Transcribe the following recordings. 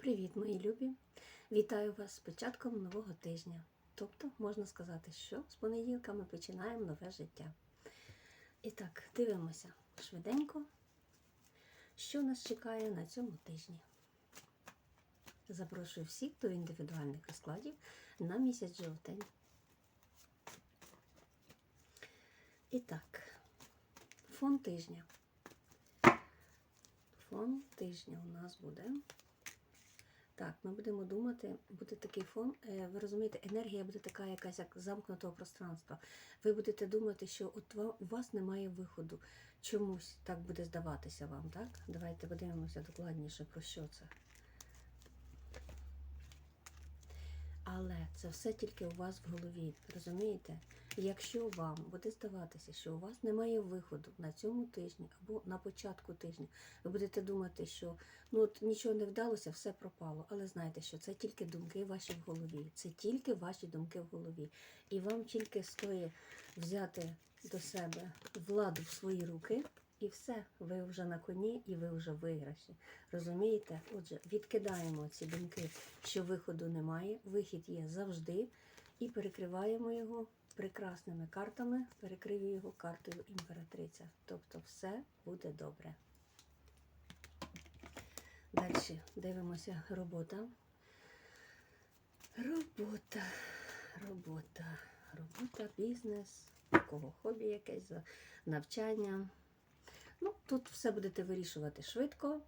Привіт, мої любі! Вітаю вас з початком нового тижня. Тобто, можна сказати, що з понеділка ми починаємо нове життя. І так, дивимося швиденько, що нас чекає на цьому тижні. Запрошую всіх до індивідуальних розкладів на місяць жовтень. І так, фон тижня. Фон тижня у нас буде. Так, ми будемо думати, буде такий фон. е, Ви розумієте, енергія буде така якась як замкнутого пространства. Ви будете думати, що от у вас немає виходу. Чомусь так буде здаватися вам, так? Давайте подивимося докладніше про що це. Але це все тільки у вас в голові. Розумієте? Якщо вам буде здаватися, що у вас немає виходу на цьому тижні або на початку тижня, ви будете думати, що ну от нічого не вдалося, все пропало. Але знайте, що це тільки думки ваші в голові. Це тільки ваші думки в голові. І вам тільки стоїть взяти до себе владу в свої руки. І все, ви вже на коні, і ви вже виграші. Розумієте? Отже, відкидаємо ці думки, що виходу немає. Вихід є завжди, і перекриваємо його прекрасними картами. Перекрию його картою імператриця. Тобто все буде добре. Далі дивимося робота. Робота, робота, робота, бізнес, кого хобі якесь, навчання. Ну, тут все будете вирішувати швидко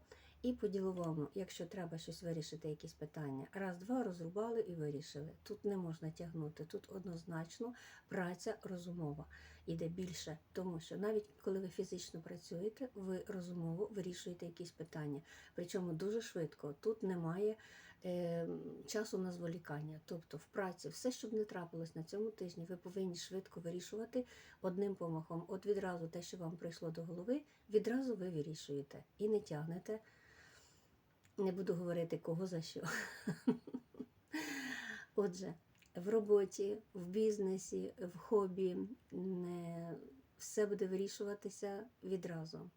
і по-діловому. Якщо треба щось вирішити, якісь питання, раз-два розрубали і вирішили. Тут не можна тягнути. Тут однозначно праця розумова іде більше, тому що навіть коли ви фізично працюєте, ви розумово вирішуєте якісь питання. Причому дуже швидко. Тут немає часу на зволікання. Тобто в праці все, що б не трапилось на цьому тижні, ви повинні швидко вирішувати одним помахом. От відразу те, що вам прийшло до голови, відразу ви вирішуєте і не тягнете. Не буду говорити кого за що. Отже, в роботі, в бізнесі, в хобі не все буде вирішуватися відразу.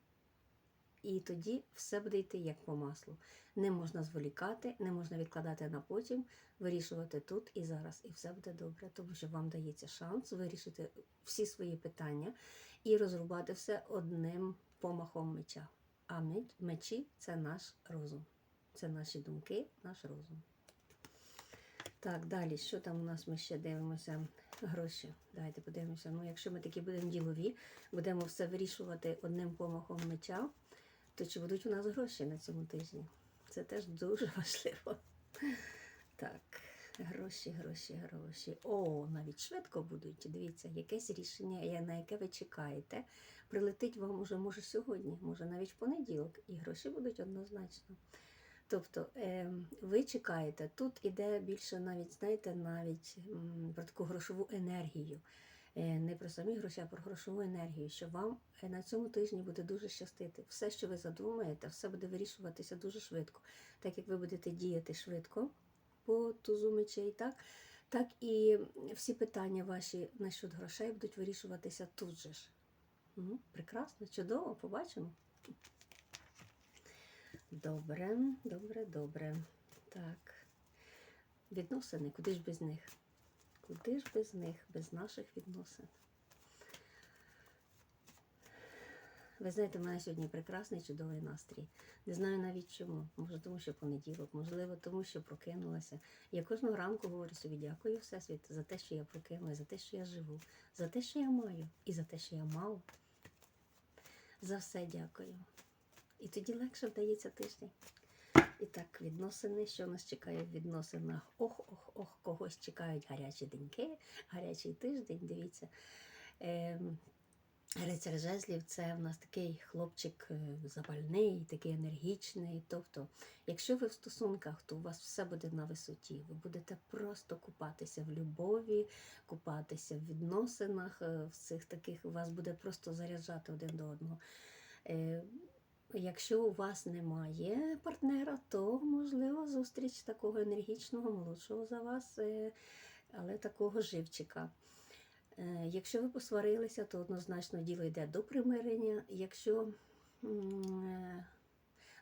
І тоді все буде йти як по маслу. Не можна зволікати, не можна відкладати на потім, вирішувати тут і зараз, і все буде добре, тому що вам дається шанс вирішити всі свої питання і розрубати все одним помахом меча. А меч- мечі це наш розум, це наші думки, наш розум. Так, далі, що там у нас ми ще дивимося? Гроші. Давайте подивимося. Ну, якщо ми такі будемо ділові, будемо все вирішувати одним помахом меча, то чи будуть у нас гроші на цьому тижні? Це теж дуже важливо. Так, гроші, гроші, гроші. О, навіть швидко будуть. Дивіться, якесь рішення, на яке ви чекаєте, прилетить вам уже може сьогодні, може навіть в понеділок, і гроші будуть однозначно. Тобто е, ви чекаєте, тут іде більше навіть, знаєте, навіть про таку грошову енергію. Е, не про самі гроші, а про грошову енергію, що вам е, на цьому тижні буде дуже щастити. Все, що ви задумаєте, все буде вирішуватися дуже швидко. Так як ви будете діяти швидко по тузу мечей, так, так і всі питання ваші насчет грошей будуть вирішуватися тут же ж. Ну, прекрасно, чудово, побачимо. Добре, добре, добре. Так. Відносини, куди ж без них? Куди ж без них, без наших відносин? Ви знаєте, в мене сьогодні прекрасний чудовий настрій. Не знаю навіть чому. Може, тому що понеділок, можливо, тому що прокинулася. Я кожного ранку говорю собі дякую, Всесвіт, за те, що я прокинулася, за те, що я живу, за те, що я маю, і за те, що я мала. За все дякую. І тоді легше вдається тиждень. І так, відносини, що нас чекає в відносинах? Ох, ох, ох, когось чекають гарячі деньки, гарячий тиждень. Дивіться. Ем, Рицар жезлів це в нас такий хлопчик е, запальний, такий енергічний. Тобто, якщо ви в стосунках, то у вас все буде на висоті. Ви будете просто купатися в любові, купатися в відносинах, е, в цих таких вас буде просто заряджати один до одного. Якщо у вас немає партнера, то можливо зустріч такого енергічного, молодшого за вас, е, але такого живчика. Е, Якщо ви посварилися, то однозначно діло йде до примирення. Якщо е,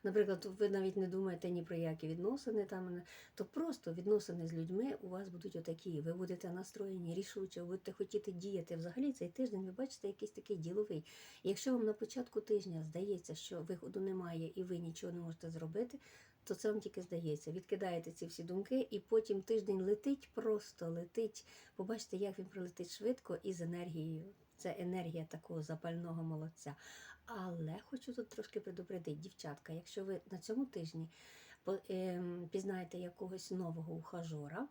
наприклад, ви навіть не думаєте ні про які відносини, там, то просто відносини з людьми у вас будуть отакі. Ви будете настроєні рішуче, будете хотіти діяти. Взагалі цей тиждень ви бачите якийсь такий діловий. Якщо вам на початку тижня здається, що виходу немає і ви нічого не можете зробити, то це вам тільки здається. Відкидаєте ці всі думки, і потім тиждень летить, просто летить. Побачите, як він пролетить швидко і з енергією. Це енергія такого запального молодця. Але хочу тут трошки предупредити, дівчатка, якщо ви на цьому тижні ем, пізнаєте якогось нового ухажора,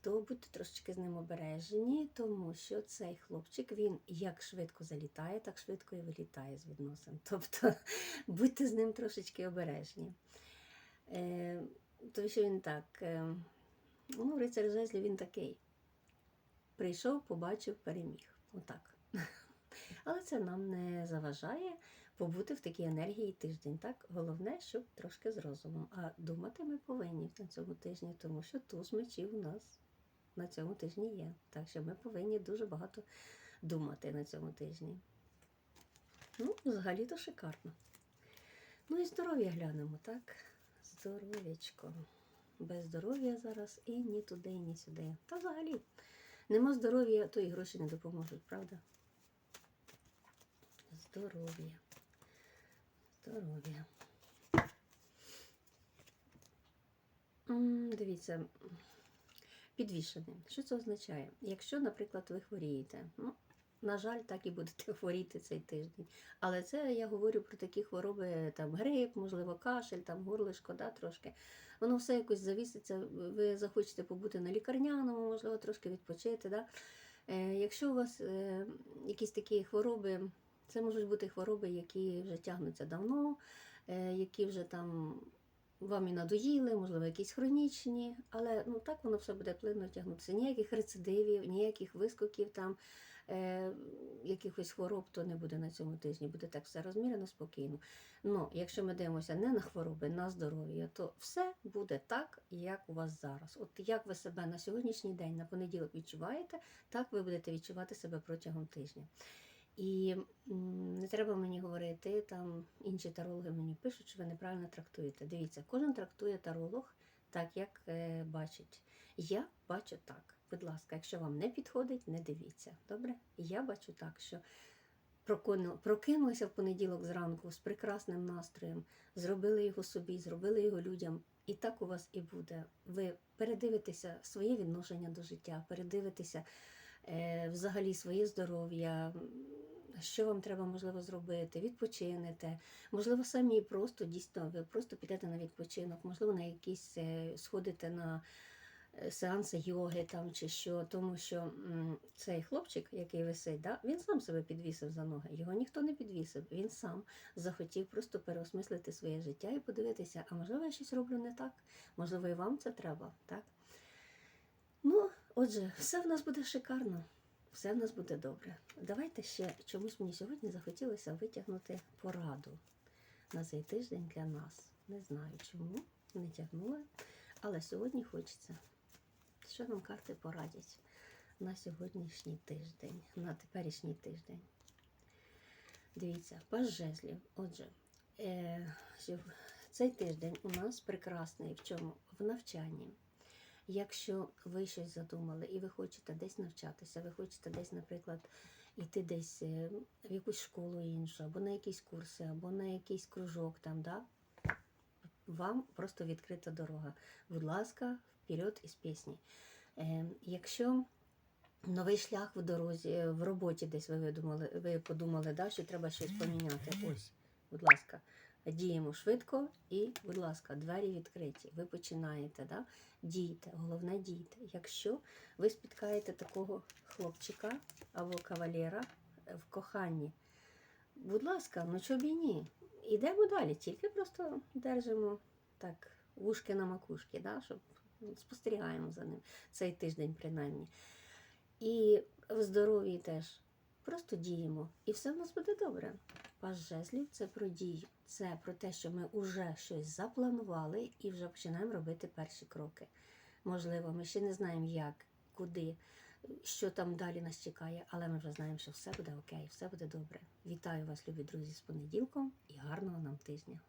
то будьте трошечки з ним обережені, тому що цей хлопчик він як швидко залітає, так швидко і вилітає з відносин. Тобто будьте з ним трошечки обережні. Е, тому що він так, е, ну, рицар жезлів він такий. Прийшов, побачив, переміг. Отак. Але це нам не заважає побути в такій енергії тиждень. Так? Головне, щоб трошки з розумом. А думати ми повинні на цьому тижні, тому що туз мечів у нас на цьому тижні є. Так що ми повинні дуже багато думати на цьому тижні. Ну, взагалі-то шикарно. Ну і здоров'я глянемо, так? Здоров'ячко. Без здоров'я зараз і ні туди, і ні сюди. Та взагалі, нема здоров'я, то і гроші не допоможуть, правда? Здоров'я. Здоров'я. Дивіться, підвішений. Що це означає? Якщо, наприклад, ви хворієте, ну, на жаль, так і будете хворіти цей тиждень. Але це я говорю про такі хвороби, там грип, можливо, кашель, там горлишко, да, трошки. Воно все якось завіситься. Ви захочете побути на лікарняному, можливо, трошки відпочити. Да? Е, якщо у вас е, якісь такі хвороби, це можуть бути хвороби, які вже тягнуться давно, е, які вже там вам і надоїли, можливо, якісь хронічні, але ну так воно все буде плинно тягнутися. Ніяких рецидивів, ніяких вискоків там, е, якихось хвороб, то не буде на цьому тижні. Буде так все розмірено, спокійно. Ну, якщо ми дивимося не на хвороби, на здоров'я, то все буде так, як у вас зараз. От як ви себе на сьогоднішній день, на понеділок відчуваєте, так ви будете відчувати себе протягом тижня. І не треба мені говорити, там інші тарологи мені пишуть, що ви неправильно трактуєте. Дивіться, кожен трактує таролог так, як е, бачить. Я бачу так. Будь ласка, якщо вам не підходить, не дивіться. Добре? Я бачу так, що прокину- прокинулися в понеділок зранку з прекрасним настроєм, зробили його собі, зробили його людям. І так у вас і буде. Ви передивитеся своє відношення до життя, передивитеся е, взагалі своє здоров'я, що вам треба можливо зробити, відпочинете. Можливо, самі просто дійсно ви просто підете на відпочинок, можливо, на якісь е, сходите на е, сеанси йоги там чи що, тому що цей хлопчик, який висить, да, він сам себе підвісив за ноги. Його ніхто не підвісив. Він сам захотів просто переосмислити своє життя і подивитися, а можливо, я щось роблю не так, можливо, і вам це треба, так? Ну, отже, все в нас буде шикарно, все в нас буде добре. Давайте ще чомусь мені сьогодні захотілося витягнути пораду на цей тиждень для нас. Не знаю чому, не тягнула, але сьогодні хочеться. Що нам карти порадять на сьогоднішній тиждень, на теперішній тиждень? Дивіться, паж жезлів. Отже, е, цей тиждень у нас прекрасний в чому? В навчанні. Якщо ви щось задумали і ви хочете десь навчатися, ви хочете десь, наприклад, йти десь е, в якусь школу іншу, або на якісь курси, або на якийсь кружок там, да? вам просто відкрита дорога. Будь ласка, вперед із пісні. Е, якщо новий шлях в дорозі, е, в роботі десь ви видумали, ви подумали, да, що треба щось поміняти. Ось, будь ласка, діємо швидко і, будь ласка, двері відкриті. Ви починаєте, да? дійте, головне дійте. Якщо ви спіткаєте такого хлопчика або кавалера е, в коханні, будь ласка, ну чого б і ні. Ідемо далі, тільки просто держимо так вушки на макушки, да, щоб спостерігаємо за ним цей тиждень принаймні. І в здоров'ї теж просто діємо, і все в нас буде добре. Паж жезлів це про дію, це про те, що ми вже щось запланували і вже починаємо робити перші кроки. Можливо, ми ще не знаємо, як, куди, що там далі нас чекає, але ми вже знаємо, що все буде окей, все буде добре. Вітаю вас, любі друзі, з понеділком і гарного нам тижня!